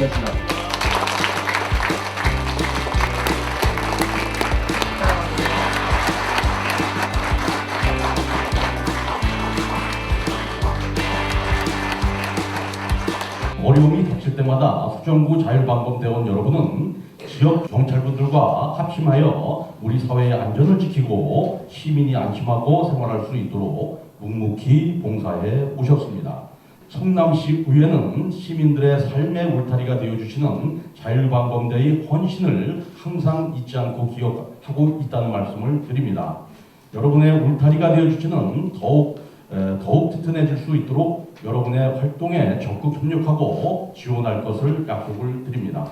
말씀드리겠습니다. 어려움이 닥칠 때마다 수정구 자율방범대원 여러분은 지역 경찰분들과 합심하여 우리 사회의 안전을 지키고 시민이 안심하고 생활할 수 있도록 묵묵히 봉사해 오셨습니다. 성남시 의회는 시민들의 삶의 울타리가 되어주시는 자율방범대의 헌신을 항상 잊지 않고 기억하고 있다는 말씀을 드립니다. 여러분의 울타리가 되어주시는 더욱 에, 더욱 튼튼해질 수 있도록 여러분의 활동에 적극 협력하고 지원할 것을 약속을 드립니다.